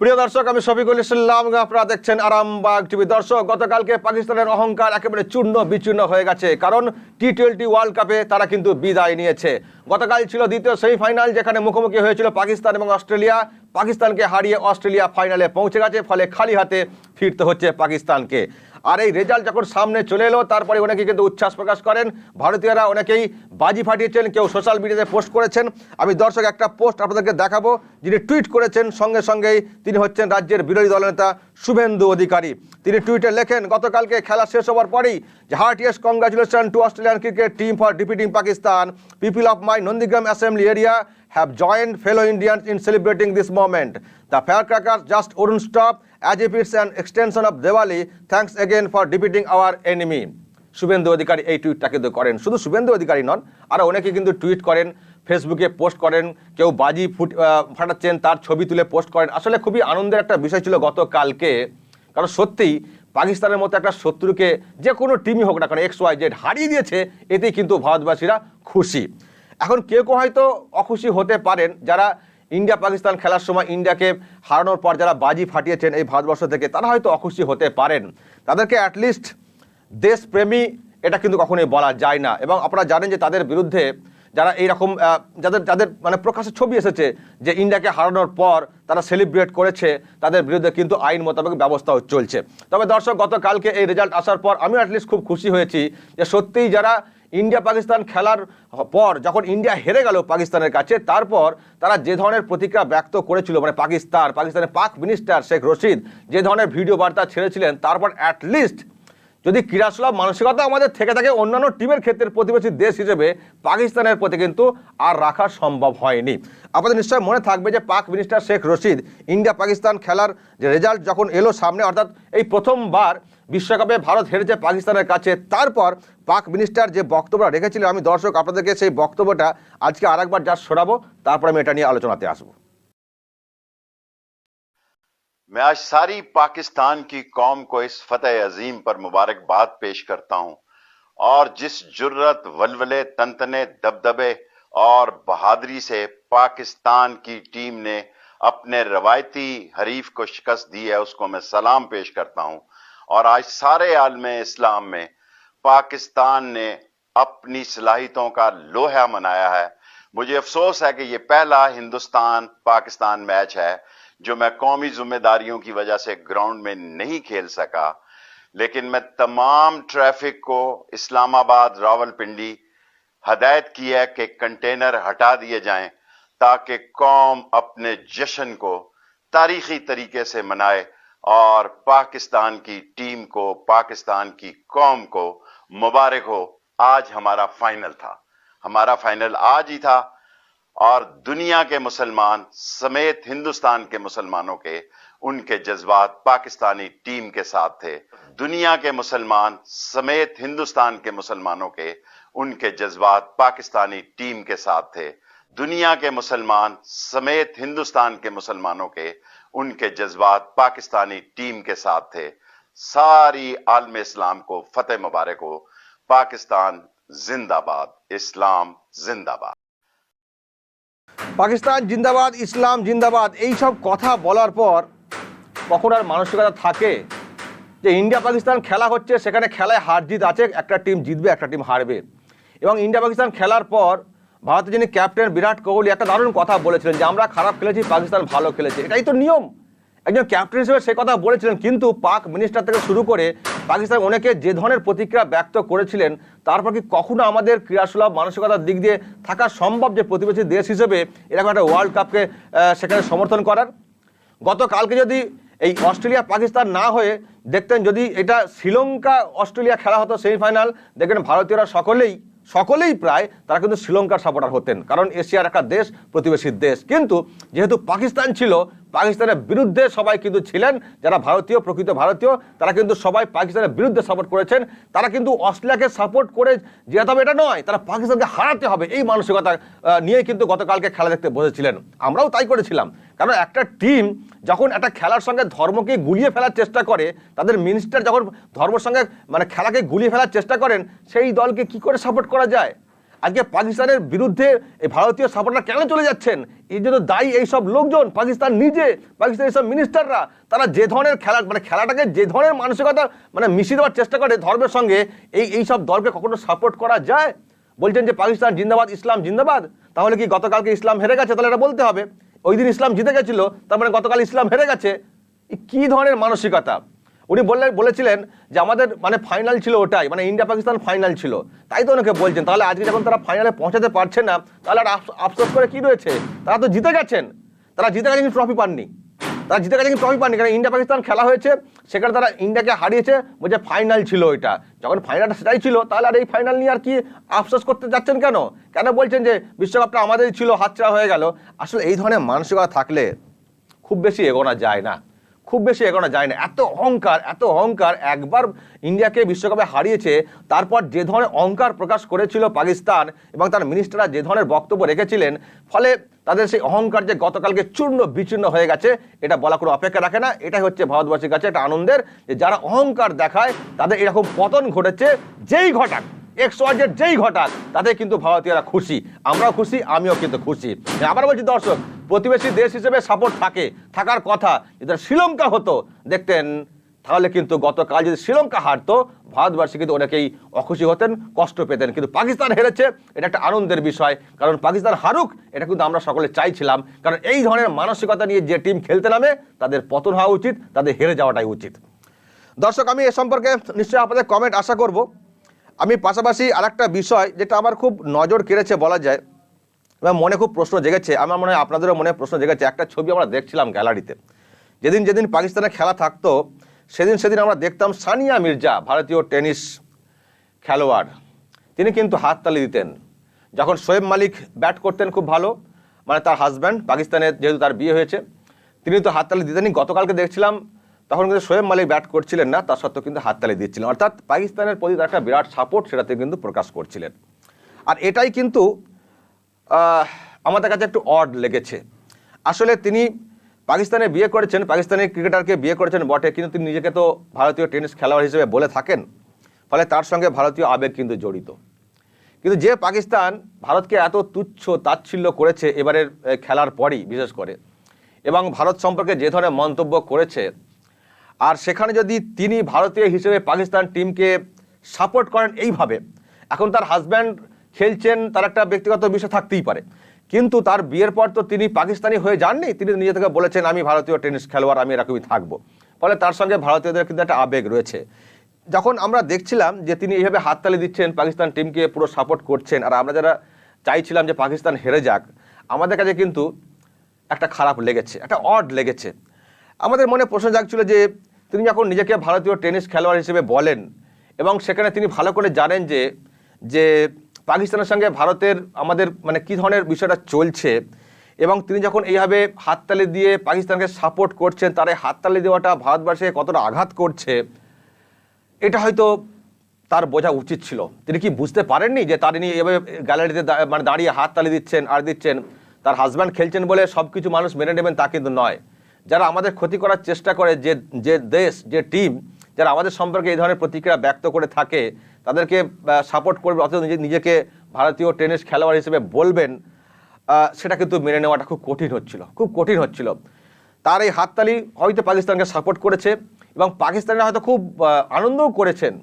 প্রিয় দর্শক, আমি শফিকুল ইসলাম আপনারা দেখছেন আরামবাগ টিভি। দর্শক, গতকালকে পাকিস্তানের অহংকার একেবারে চূর্ণ বিচূর্ণ হয়ে গেছে, কারণ টি টোয়েন্টি ওয়ার্ল্ড কাপে তারা কিন্তু বিদায় নিয়েছে। গতকাল ছিল দ্বিতীয় সেমিফাইনাল, যেখানে মুখোমুখি হয়েছিল পাকিস্তান এবং অস্ট্রেলিয়া। পাকিস্তানকে হারিয়ে অস্ট্রেলিয়া ফাইনালে পৌঁছে গেছে, ফলে খালি হাতে ফিরতে হচ্ছে পাকিস্তানকে। আর এই রেজাল্ট যখন সামনে চলে এলো, তারপরে অনেকে কিন্তু উচ্ছ্বাস প্রকাশ করেন। ভারতীয়রা অনেকেই বাজি ফাটিয়েছেন, কেউ সোশ্যাল মিডিয়াতে পোস্ট করেছেন। আমি দর্শক, একটা পোস্ট আপনাদেরকে দেখাবো, যিনি টুইট করেছেন, সঙ্গে সঙ্গেই তিনি হচ্ছেন রাজ্যের বিরোধী দলনেতা শুভেন্দু অধিকারী। তিনি টুইটে লেখেন, গতকালকে খেলা শেষ হওয়ার পরেই যে heartiest congratulation to Australian cricket team for defeating Pakistan people of my Nandigram assembly area have joined fellow Indians in celebrating this moment. The firecrackers just wouldn't stop, as if it's an extension of Diwali. Thanks again for defeating our enemy. Suvendu Adhikari এই টুইটটা কিন্তু করেন শুধু শুভেন্দু অধিকারী নন, আর অনেকে কিন্তু tweet করেন ফেসবুকে post করেন, কেউ বাজি ফুট ফাটাচ্ছেন, তার ছবি তুলে পোস্ট করেন আসলে খুবই আনন্দের একটা বিষয় ছিল গতকালকে কারণ সত্যিই পাকিস্তানের মতো একটা শত্রুকে যে কোনো টিমই হোক না কারণ এক্স ওয়াই জেড হারিয়ে দিয়েছে, এতেই কিন্তু ভারতবাসীরা খুশি এখন কেউ কেউ হয়তো অখুশি হতে পারেন যারা ইন্ডিয়া পাকিস্তান খেলার সময় ইন্ডিয়াকে হারানোর পর যারা বাজি ফাটিয়েছেন এই ভারতবর্ষ থেকে, তারা হয়তো অখুশি হতে পারেন। তাদেরকে অ্যাটলিস্ট দেশপ্রেমী এটা কিন্তু কখনোই বলা যায় না। এবং আপনারা জানেন যে তাদের বিরুদ্ধে যারা এইরকম যাদের যাদের মানে প্রকাশ্যে ছবি এসেছে যে ইন্ডিয়াকে হারানোর পর তারা সেলিব্রেট করেছে, তাদের বিরুদ্ধে কিন্তু আইন মোতাবেক ব্যবস্থাও চলছে। তবে দর্শক, গতকালকে এই রেজাল্ট আসার পর আমিও অ্যাটলিস্ট খুব খুশি হয়েছি যে সত্যিই যারা ইন্ডিয়া পাকিস্তান খেলার পর যখন ইন্ডিয়া হেরে গেল পাকিস্তানের কাছে, তারপর তারা যে ধরনের প্রতিক্রিয়া ব্যক্ত করেছিল মানে পাকিস্তান, পাকিস্তানের পাক মিনিস্টার শেখ রশিদ, যে ধরনের ভিডিও বার্তা ছেড়েছিলেন তারপর অ্যাটলিস্ট যদি ক্রীড়াসুলভ মানসিকতা আমাদের থেকে থাকে, অন্যান্য টিমের ক্ষেত্রে প্রতিবেশী দেশ হিসেবে পাকিস্তানের প্রতি কিন্তু আর রাখা সম্ভব হয়নি। আপনাদের নিশ্চয় মনে থাকবে যে পাক মিনিস্টার শেখ রশিদ ইন্ডিয়া পাকিস্তান খেলার যে রেজাল্ট যখন এলো সামনে, অর্থাৎ এই প্রথমবার বিশ্বকাপে ভারত হেরেছে পাকিস্তানের কাছে, তারপর পাক মিনিস্টার যে বক্তব্য রেখেছিল আমি দর্শক আপনাদেরকে সেই বক্তব্যটা আজকে আরেকবার যা শোনাবো, তারপর আমি এটা নিয়ে আলোচনাতে আসব। میں آج ساری پاکستان کی قوم کو اس فتح عظیم پر مبارکباد پیش کرتا ہوں اور جس جرت ولولے، تنتنے، دبدبے اور بہادری سے پاکستان کی ٹیم نے اپنے روایتی حریف کو شکست دی ہے، اس کو میں سلام پیش کرتا ہوں۔ اور آج سارے عالم اسلام میں پاکستان نے اپنی صلاحیتوں کا لوہا منایا ہے۔ مجھے افسوس ہے کہ یہ پہلا ہندوستان پاکستان میچ ہے۔ جو میں قومی ذمہ داریوں کی وجہ سے گراؤنڈ میں نہیں کھیل سکا، لیکن میں تمام ٹریفک کو اسلام آباد راول پنڈی ہدایت کی ہے کہ کنٹینر ہٹا دیے جائیں تاکہ قوم اپنے جشن کو تاریخی طریقے سے منائے اور پاکستان کی ٹیم کو، پاکستان کی قوم کو مبارک ہو۔ آج ہمارا فائنل تھا۔ ہمارا فائنل آج ہی تھا۔ اور دنیا کے مسلمان سمیت ہندوستان کے مسلمانوں کے، ان کے جذبات پاکستانی ٹیم کے ساتھ تھے۔ دنیا کے مسلمان سمیت ہندوستان کے مسلمانوں کے، ان کے جذبات پاکستانی ٹیم کے ساتھ تھے۔ دنیا کے مسلمان سمیت ہندوستان کے مسلمانوں کے، ان کے جذبات پاکستانی ٹیم کے ساتھ تھے۔ ساری عالم اسلام کو فتح مبارک ہو۔ پاکستان زندہ باد، اسلام زندہ باد۔ পাকিস্তান, জিন্দাবাদ, ইসলাম, জিন্দাবাদ এই সব কথা বলার পর কখন আর মানসিকতা থাকে যে ইন্ডিয়া পাকিস্তান খেলা হচ্ছে, সেখানে খেলায় হার জিত আছে, একটা টিম জিতবে, একটা টিম হারবে। এবং ইন্ডিয়া পাকিস্তান খেলার পর ভারতের যিনি ক্যাপ্টেন বিরাট কোহলি একটা দারুণ কথা বলেছিলেন যে, আমরা খারাপ খেলেছি, পাকিস্তান ভালো খেলেছে। এটাই তো নিয়ম। একজন ক্যাপ্টেন হিসেবে সে কথা বলেছিলেন, কিন্তু পাক মিনিস্টার থেকে শুরু করে পাকিস্তান অনেকে যে ধরনের প্রতিক্রিয়া ব্যক্ত করেছিলেন তারপর কি কখনো আমাদের ক্রীড়াসুলভ মানসিকতার দিক দিয়ে থাকা সম্ভব যে প্রতিবেশী দেশ হিসেবে এরকম একটা ওয়ার্ল্ড কাপকে সেখানে সমর্থন করার? গতকালকে যদি এই অস্ট্রেলিয়া পাকিস্তান না হয়ে দেখতেন, যদি এটা শ্রীলঙ্কা অস্ট্রেলিয়া খেলা হতো সেমিফাইনাল, দেখবেন ভারতীয়রা সকলেই সকলেই প্রায় তারা কিন্তু শ্রীলঙ্কার সাপোর্টার হতেন, কারণ এশিয়ার একটা দেশ, প্রতিবেশী দেশ। কিন্তু যেহেতু পাকিস্তান ছিল পাকিস্তানের বিরুদ্ধে সবাই কিন্তু ছিলেন, যারা ভারতীয়, প্রকৃত ভারতীয়, তারা কিন্তু সবাই পাকিস্তানের বিরুদ্ধে সাপোর্ট করেছেন। তারা কিন্তু অস্ট্রেলিয়াকে সাপোর্ট করে যেতে হবে, এটা নয়, তারা পাকিস্তানকে হারাতে হবে, এই মানসিকতা নিয়ে কিন্তু গতকালকে খেলা দেখতে বসেছিলেন। আমরাও তাই করেছিলাম। কারণ একটা টিম যখন একটা খেলার সঙ্গে ধর্মকে গুলিয়ে ফেলার চেষ্টা করে, তাদের মিনিস্টার যখন ধর্মের সঙ্গে মানে খেলাকে গুলিয়ে ফেলার চেষ্টা করেন, সেই দলকে কি করে সাপোর্ট করা যায়? আজকে পাকিস্তানের বিরুদ্ধে এই ভারতীয় সাপোর্টার কেন চলে যাচ্ছেন? এই জন্য দায়ী এই সব লোকজন, পাকিস্তান নিজে, পাকিস্তানের সব মিনিস্টাররা তারা যে ধরনের খেলা মানে খেলাটাকে যে ধরনের মানসিকতা মানে মিশিয়ে দেওয়ার চেষ্টা করে ধর্মের সঙ্গে, এই এই সব দলকে কখনো সাপোর্ট করা যায়? বলছেন যে পাকিস্তান জিন্দাবাদ, ইসলাম জিন্দাবাদ? তাহলে কি গতকালকে ইসলাম হেরে গেছে? তাহলে এটা বলতে হবে। ওই দিন ইসলাম জিতে গেছিল তার মানে গতকাল ইসলাম হেরে গেছে। কি ধরনের মানসিকতা? উনি বললেন, বলেছিলেন যে আমাদের মানে ফাইনাল ছিল ওটাই মানে ইন্ডিয়া পাকিস্তান ফাইনাল ছিল। তাই তো ওনাকে বলছেন। তাহলে আজকে যখন তারা ফাইনালে পৌঁছাতে পারছে না, তাহলে আর আফসোস করে কি রয়েছে? তারা তো জিতে গেছেন। তারা জিতে গেছেন কিন্তু ট্রফি পাননি। তারা জিতে গেছে কিন্তু ট্রফি পাননি। কারণ ইন্ডিয়া পাকিস্তান খেলা হয়েছে, সেখানে তারা ইন্ডিয়াকে হারিয়েছে, বলছে ফাইনাল ছিল ওইটা। যখন ফাইনালটা সেটাই ছিল, তাহলে আর এই ফাইনাল নিয়ে আর কি আফসোস করতে যাচ্ছেন কেন? কেন বলছেন যে বিশ্বকাপটা আমাদেরই ছিল, হাতছাড়া হয়ে গেল? আসলে এই ধরনের মানসিকতা থাকলে খুব বেশি এগোনা যায় না। খুব বেশি এগোনো যায় না। এত অহংকার এত অহংকার একবার ইন্ডিয়াকে বিশ্বকাপে হারিয়েছে, তারপর যে ধরনের অহংকার প্রকাশ করেছিল পাকিস্তান এবং তার মিনিস্টাররা যে ধরনের বক্তব্য রেখেছিলেন, ফলে তাদের সেই অহংকার যে গতকালকে চূর্ণ বিচূর্ণ হয়ে গেছে, এটা বলা কোনো অপেক্ষা রাখে না। এটাই হচ্ছে ভারতবাসীর কাছে একটা আনন্দের, যে যারা অহংকার দেখায়, তাদের এরকম পতন ঘটেছে, যেই ঘটাক। এক্স ওয়াইজের যেই ঘটাক, তাতে কিন্তু ভারতীয়রা খুশি। আমরাও খুশি, আমিও কিন্তু খুশি। আবার বলছি, দর্শক, প্রতিবেশী দেশ হিসেবে সাপোর্ট থাকে, থাকার কথা। যদি শ্রীলঙ্কা হতো, দেখতেন। তাহলে কিন্তু গতকাল যদি শ্রীলঙ্কা হারতো, ভারতবর্ষে কিন্তু অনেকেই অখুশি হতেন, কষ্ট পেতেন। কিন্তু পাকিস্তান হেরেছে, এটা একটা আনন্দের বিষয়। কারণ পাকিস্তান হারুক, এটা কিন্তু আমরা সকলে চাইছিলাম। কারণ এই ধরনের মানসিকতা নিয়ে যে টিম খেলতে নামে, তাদের পতন হওয়া উচিত, তাদের হেরে যাওয়াটাই উচিত। দর্শক, আমি এ সম্পর্কে নিশ্চয়ই আপনাদের কমেন্ট আশা করব। আমি পাশাপাশি আরেকটা বিষয় যেটা আমার খুব নজর কেড়েছে বলা যায় এবং মনে খুব প্রশ্ন জেগেছে, আমার মনে হয় আপনাদেরও মনে প্রশ্ন জেগেছে, একটা ছবি আমরা দেখছিলাম গ্যালারিতে। যেদিন যেদিন পাকিস্তানে খেলা থাকতো, সেদিন সেদিন আমরা দেখতাম সানিয়া মির্জা, ভারতীয় টেনিস খেলোয়াড়। তিনি কিন্তু হাততালি দিতেন। যখন শোয়েব মালিক ব্যাট করতেন খুব ভালো মানে তার হাজব্যান্ড পাকিস্তানের যেহেতু তার বিয়ে হয়েছে, তিনি তো হাততালি দিতেনই। গতকালকে দেখছিলাম তখন কিন্তু শোয়েব মালিক ব্যাট করছিলেন না, তার সত্ত্বেও কিন্তু হাততালি দিচ্ছিলেন। অর্থাৎ পাকিস্তানের প্রতি তার একটা বিরাট সাপোর্ট সেটাতে কিন্তু প্রকাশ করছিলেন। আর এটাই কিন্তু আমাদের কাছে একটু অড লেগেছে। আসলে তিনি পাকিস্তানে বিয়ে করেছেন, পাকিস্তানি ক্রিকেটারকে বিয়ে করেছেন বটে, কিন্তু তিনি নিজেকে তো ভারতীয় টেনিস খেলোয়াড় হিসেবে বলে থাকেন। ফলে তার সঙ্গে ভারতীয় আবেগ কিন্তু জড়িত। কিন্তু যে পাকিস্তান ভারতকে এত তুচ্ছ, তাচ্ছিল্য করেছে এবারের খেলার পরই বিশেষ করে। এবং ভারত সম্পর্কে যে ধরনের মন্তব্য করেছে আর সেখানে যদি তিনি ভারতীয় হিসেবে পাকিস্তান টিমকে সাপোর্ট করেন এইভাবে, এখন তার হাজব্যান্ড খেলছেন, তার একটা ব্যক্তিগত বিষয় থাকতেই পারে। কিন্তু তার বিয়ের পর তো তিনি পাকিস্তানি হয়ে যাননি, তিনি নিজে থেকে বলেছেন, আমি ভারতীয় টেনিস খেলোয়াড়, আমি এরকমই থাকব। ফলে তার সঙ্গে ভারতীয়দের কিন্তু একটা আবেগ রয়েছে। যখন আমরা দেখছিলাম যে তিনি এইভাবে হাততালি দিচ্ছেন, পাকিস্তান টিমকে পুরো সাপোর্ট করছেন, আর আমরা যারা চাইছিলাম যে পাকিস্তান হেরে যাক, আমাদের কাছে কিন্তু একটা খারাপ লেগেছে, একটা অড লেগেছে। আমাদের মনে প্রশ্ন জাগছিল যে তিনি যখন নিজেকে ভারতীয় টেনিস খেলোয়াড় হিসেবে বলেন এবং সেখানে তিনি ভালো করে জানেন যে যে পাকিস্তানের সঙ্গে ভারতের আমাদের মানে কী ধরনের বিষয়টা চলছে এবং তিনি যখন এইভাবে হাততালি দিয়ে পাকিস্তানকে সাপোর্ট করছেন, তার এই হাততালি দেওয়াটা ভারতবর্ষে কতটা আঘাত করছে, এটা হয়তো তার বোঝা উচিত ছিল। তিনি কি বুঝতে পারেননি যে তার ইনি এভাবে গ্যালারিতে মানে দাঁড়িয়ে হাততালি দিচ্ছেন আর দিচ্ছেন, তার হাজব্যান্ড খেলছেন বলে সব কিছু মানুষ মেনে নেবেন তা কিন্তু নয়। যারা আমাদের ক্ষতি করার চেষ্টা করে যে যে দেশ, যে টিম যারা আমাদের সম্পর্কে এই ধরনের প্রতিক্রিয়া ব্যক্ত করে থাকে, তাদেরকে সাপোর্ট করবে, অথচ নিজে, নিজেকে ভারতীয় টেনিস খেলোয়াড় হিসেবে বলবেন সেটা কিন্তু মেনে নেওয়াটা খুব কঠিন হচ্ছিল, খুব কঠিন হচ্ছিল। তার এই হাততালি হয়তো পাকিস্তানকে সাপোর্ট করেছে এবং পাকিস্তানিরা হয়তো খুব আনন্দও করেছেন।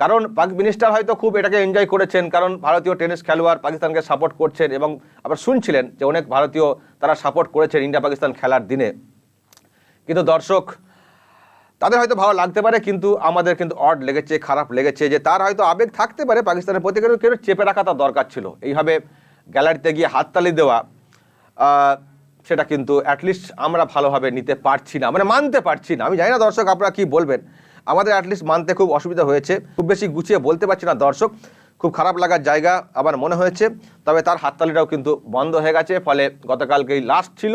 কারণ পাক মিনিস্টার হয়তো খুব এটাকে এনজয় করেছেন, কারণ ভারতীয় টেনিস খেলোয়াড় পাকিস্তানকে সাপোর্ট করছেন এবং আবার শুনছিলেন যে অনেক ভারতীয় তারা সাপোর্ট করেছেন ইন্ডিয়া পাকিস্তান খেলার দিনে। কিন্তু দর্শক, তাদের হয়তো ভালো লাগতে পারে, কিন্তু আমাদের কিন্তু অড লেগেছে, খারাপ লেগেছে যে তার হয়তো আবেগ থাকতে পারে, পাকিস্তানের প্রতি কিন্তু কেউ চেপে রাখা তার দরকার ছিল। এইভাবে গ্যালারিতে গিয়ে হাততালি দেওয়া সেটা কিন্তু অ্যাটলিস্ট আমরা ভালোভাবে নিতে পারছি না মানে মানতে পারছি না। আমি জানি না দর্শক আপনারা কী বলবেন। আমাদের অ্যাটলিস্ট মানতে খুব অসুবিধা হয়েছে। খুব বেশি গুছিয়ে বলতে পারছি না দর্শক। খুব খারাপ লাগার জায়গা আমার মনে হয়েছে, তবে তার হাততালিটাও কিন্তু বন্ধ হয়ে গেছে, ফলে গতকালকেই লাস্ট ছিল।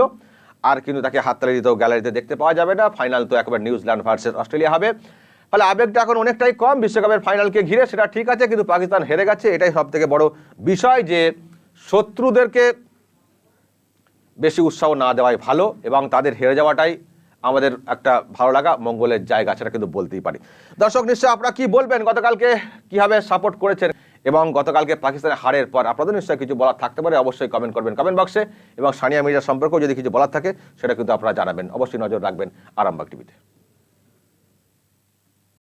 আর কিন্তু তাকে হাততালি দিতেও গ্যালারিতে দেখতে পাওয়া যাবে না। ফাইনাল তো একবার নিউজিল্যান্ড ভার্সেস অস্ট্রেলিয়া হবে। ফলে আবেগটা এখন অনেকটাই কম। বিশ্বকাপের ফাইনালকে ঘিরে সেটা ঠিক আছে, কিন্তু পাকিস্তান হেরে গেছে। এটাই সব থেকে বড় বিষয় যে শত্রুদেরকে বেশি উৎসাহ না দেওয়াই ভালো এবং তাদের হেরে যাওয়াটাই আমাদের একটা ভালো লাগা, মঙ্গলের জায়গা, সেটা কিন্তু বলতেই পারি। দর্শক নিশ্চয় আপনারা কি বলবেন? গতকালকে কীভাবে সাপোর্ট করেছেন? এবং গতকালকে পাকিস্তানের হারের পর, আপনাদের নিশ্চয়ই কিছু বলার থাকতে পারে, অবশ্যই কমেন্ট করবেন কমেন্ট বক্সে এবং সানিয়া মির্জা সম্পর্কেও যদি কিছু বলার থাকে, সেটা কিন্তু আপনারা জানাবেন। অবশ্যই নজর রাখবেন আরামবাগ টিভিতে